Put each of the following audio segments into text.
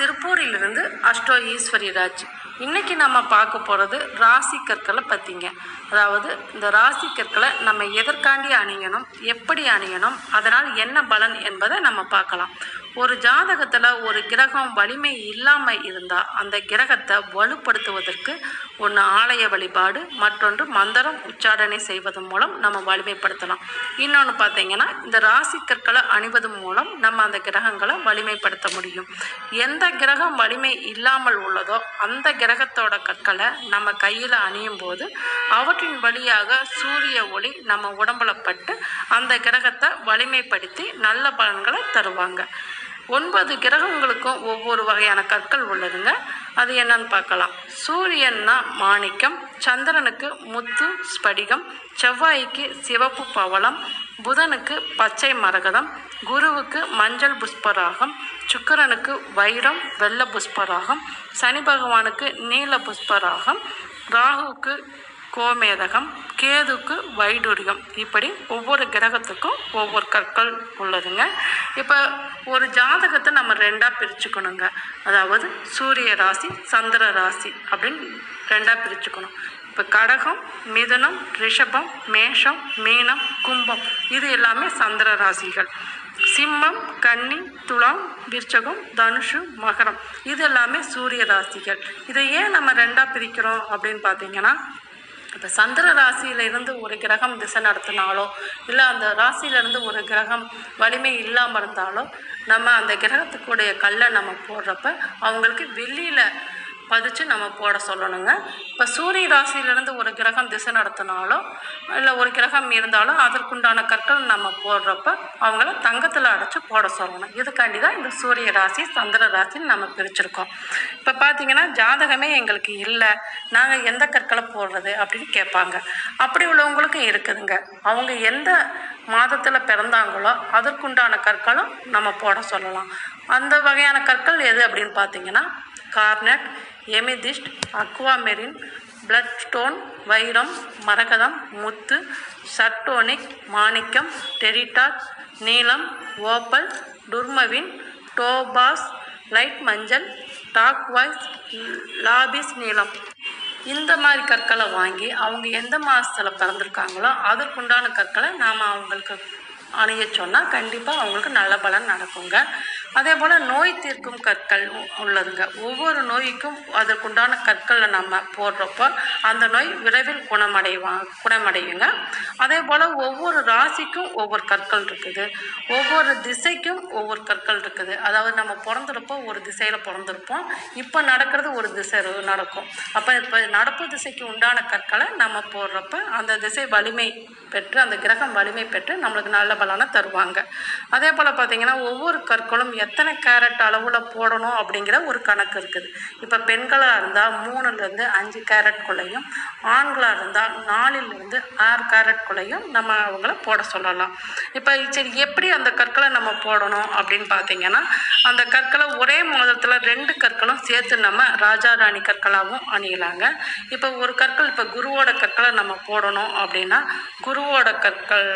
திருப்பூரிலிருந்து அஷ்டோ ஈஸ்வரி ராஜ். இன்னைக்கு நம்ம பார்க்க போகிறது ராசி கற்களை பற்றிங்க அதாவது இந்த ராசி கற்களை நம்ம எதற்காண்டி அணியணும் எப்படி அணியணும் அதனால் என்ன பலன் என்பதை நம்ம பார்க்கலாம். ஒரு ஜாதகத்தில் ஒரு கிரகம் வலிமை இல்லாமல் இருந்தால் அந்த கிரகத்தை வலுப்படுத்துவதற்கு ஒன்று ஆலய வழிபாடு மற்றொன்று மந்திரம் உச்சாரணை செய்வதன் மூலம் நம்ம வலிமைப்படுத்தலாம். இன்னொன்று பார்த்தீங்கன்னா இந்த ராசி கற்களை அணிவதன் மூலம் நம்ம அந்த கிரகங்களை வலிமைப்படுத்த முடியும். எந்த கிரகம் வலிமை இல்லாமல் உள்ளதோ அந்த கிரகத்தோட கற்களை நம்ம கையில் அணியும் போது அவற்றின் வழியாக சூரிய ஒளி நம்ம உடம்புல பட்டு அந்த கிரகத்தை வலிமைப்படுத்தி நல்ல பலன்களை தருவாங்க. ஒன்பது கிரகங்களுக்கும் ஒவ்வொரு வகையான கற்கள் உள்ளதுங்க. அது என்னன்னு பார்க்கலாம். சூரியன்னா மாணிக்கம் சந்திரனுக்கு முத்து ஸ்படிகம் செவ்வாய்க்கு சிவப்பு பவளம் புதனுக்கு பச்சை மரகதம் குருவுக்கு மஞ்சள் புஷ்பராகம் சுக்கிரனுக்கு வைரம் வெள்ளை புஷ்பராகம் சனி பகவானுக்கு நீல புஷ்பராகம் ராகுவுக்கு கோமேதகம் கேதுக்கு வைடூரியம். இப்படி ஒவ்வொரு கிரகத்துக்கும் ஒவ்வொரு கற்கள் உள்ளதுங்க. இப்போ ஒரு ஜாதகத்தை நம்ம ரெண்டாக பிரிச்சுக்கணுங்க. அதாவது சூரிய ராசி சந்திர ராசி அப்படின்னு ரெண்டாக பிரிச்சுக்கணும். இப்போ கடகம் மிதுனம் ரிஷபம் மேஷம் மீனம் கும்பம் இது எல்லாமே சந்திர ராசிகள். சிம்மம் கன்னி துலாம் விருச்சகம் தனுஷு மகரம் இது எல்லாமே சூரிய ராசிகள். இதை ஏன் நம்ம ரெண்டாக பிரிக்கிறோம் அப்படின்னு பார்த்தீங்கன்னா இப்போ சந்திர ராசியில இருந்து ஒரு கிரகம் திசை நடத்தினாலோ இல்லை அந்த ராசியிலேருந்து ஒரு கிரகம் வலிமை இல்லாமல் இருந்தாலோ நம்ம அந்த கிரகத்துக்குடைய கல்லை நம்ம போடுறப்ப அவங்களுக்கு வெளியில் பதிச்சு நம்ம போட சொல்லணுங்க. இப்போ சூரிய ராசியிலேருந்து ஒரு கிரகம் திசை நடத்தினாலோ இல்லை ஒரு கிரகம் இருந்தாலும் அதற்குண்டான கற்கள் நம்ம போடுறப்ப அவங்கள தங்கத்தில் அடைச்சி போட சொல்லணும். இதுக்காண்டி தான் இந்த சூரிய ராசி சந்திர ராசின்னு நம்ம பிரிச்சிருக்கோம். இப்போ பார்த்தீங்கன்னா ஜாதகமே எங்களுக்கு இல்லை. நாங்கள் எந்த கற்களை போடுறது அப்படின்னு கேட்பாங்க. அப்படி உள்ளவங்களுக்கும் இருக்குதுங்க. அவங்க எந்த மாதத்தில் பிறந்தாங்களோ அதற்குண்டான கற்களும் நம்ம போட சொல்லலாம். அந்த வகையான கற்கள் எது அப்படின்னு பார்த்தீங்கன்னா கார்னட் எமிதிஸ்ட் அக்வாமெரின் பிளட் ஸ்டோன் வைரம் மரகதம் முத்து சர்டோனிக் மாணிக்கம் டெரிட்டாட் நீலம் ஓப்பல் டுர்மவின் டோபாஸ் லைட் மஞ்சள் டாக்வாய்ஸ் லாபிஸ் நீலம் இந்த மாதிரி கற்களை வாங்கி அவங்க எந்த மாதத்தில் பிறந்திருக்காங்களோ அதற்குண்டான கற்களை நாம் அவங்களுக்கு அணிய சொன்னால் கண்டிப்பாக அவங்களுக்கு நல்ல பலன் நடக்குங்க. அதே போல் நோய் தீர்க்கும் கற்கள் உள்ளதுங்க. ஒவ்வொரு நோய்க்கும் அதற்குண்டான கற்களை நம்ம போடுறப்போ அந்த நோய் விரைவில் குணமடைவா குணமடையுங்க. அதே போல் ஒவ்வொரு ராசிக்கும் ஒவ்வொரு கற்கள் இருக்குது. ஒவ்வொரு திசைக்கும் ஒவ்வொரு கற்கள் இருக்குது. அதாவது நம்ம பிறந்திருப்போம் ஒரு திசையில் பிறந்திருப்போம். இப்போ நடக்கிறது ஒரு திசை நடக்கும். அப்போ இப்போ நடப்பு திசைக்கு உண்டான கற்களை நம்ம போடுறப்ப அந்த திசை வலிமை பெற்று அந்த கிரகம் வலிமை பெற்று நம்மளுக்கு நல்ல பலனை தருவாங்க. அதே போல் பார்த்தீங்கன்னா ஒவ்வொரு கற்களும் எத்தனை கேரட் அளவில் போடணும் அப்படிங்கிற ஒரு கணக்கு இருக்குது. இப்போ பெண்களாக இருந்தால் மூணுலேருந்து அஞ்சு கேரட்குள்ளேயும் ஆண்களாக இருந்தால் நாலுலேருந்து ஆறு கேரட்குள்ளேயும் நம்ம அவங்கள போட சொல்லலாம். இப்போ சரி எப்படி அந்த கற்களை நம்ம போடணும் அப்படின்னு பார்த்தீங்கன்னா அந்த கற்களை ஒரே மாதத்தில் ரெண்டு கற்களும் சேர்த்து நம்ம ராஜா ராணி கற்களாகவும் அணியலாங்க. இப்போ ஒரு கற்கள் இப்போ குருவோட கற்களை நம்ம போடணும் அப்படின்னா குருவோட கற்கள்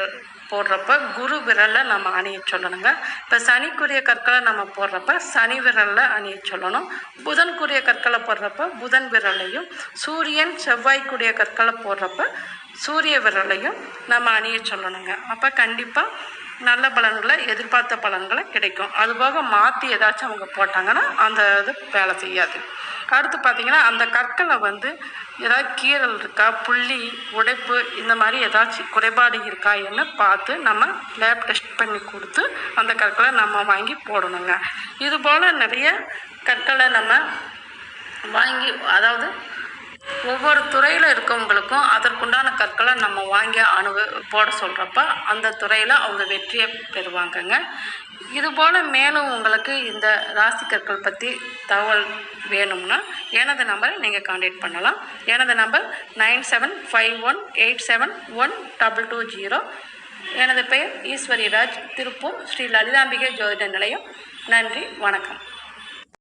போடுறப்ப குரு விரலில் நம்ம அணிய சொல்லணுங்க. இப்போ சனிக்குரிய கற்களை நம்ம போடுறப்ப சனி விரலில் அணிய சொல்லணும். புதன்குரிய கற்களை போடுறப்ப புதன் விரலையும் சூரியன் செவ்வாய்க்குரிய கற்களை போடுறப்ப சூரிய விரலையும் நம்ம அணிய சொல்லணுங்க. அப்போ கண்டிப்பாக நல்ல பலன்களை எதிர்பார்த்த பலன்களை கிடைக்கும். அதுபோக மாற்றி ஏதாச்சும் அவங்க போட்டாங்கன்னா அந்த இது வேலை செய்யாது. அடுத்து பார்த்தீங்கன்னா அந்த கற்களை வந்து ஏதாவது கீறல் இருக்கா புள்ளி உடைப்பு இந்த மாதிரி ஏதாச்சும் குறைபாடு இருக்கா என்ன பார்த்து நம்ம லேப் டெஸ்ட் பண்ணி கொடுத்து அந்த கற்களை நம்ம வாங்கி போடணுங்க. இது போல் நிறைய கற்களை நம்ம வாங்கி அதாவது ஒவ்வொரு துறையில் இருக்கவங்களுக்கும் அதற்குண்டான கற்களை நம்ம வாங்கி அணுவ போட சொல்கிறப்ப அந்த துறையில் அவங்க வெற்றியை பெறுவாங்கங்க. இதுபோல் மேலும் உங்களுக்கு இந்த ராசி கற்கள் பற்றி தகவல் வேணும்னா எனது நம்பரை நீங்கள் காண்டாக்ட் பண்ணலாம். எனது number nine seven five one eight seven one double two zero. எனது பெயர் ஈஸ்வரி ராஜ் திருப்பூர் ஸ்ரீ லலிதாம்பிகை ஜோதிட நிலையம். நன்றி வணக்கம்.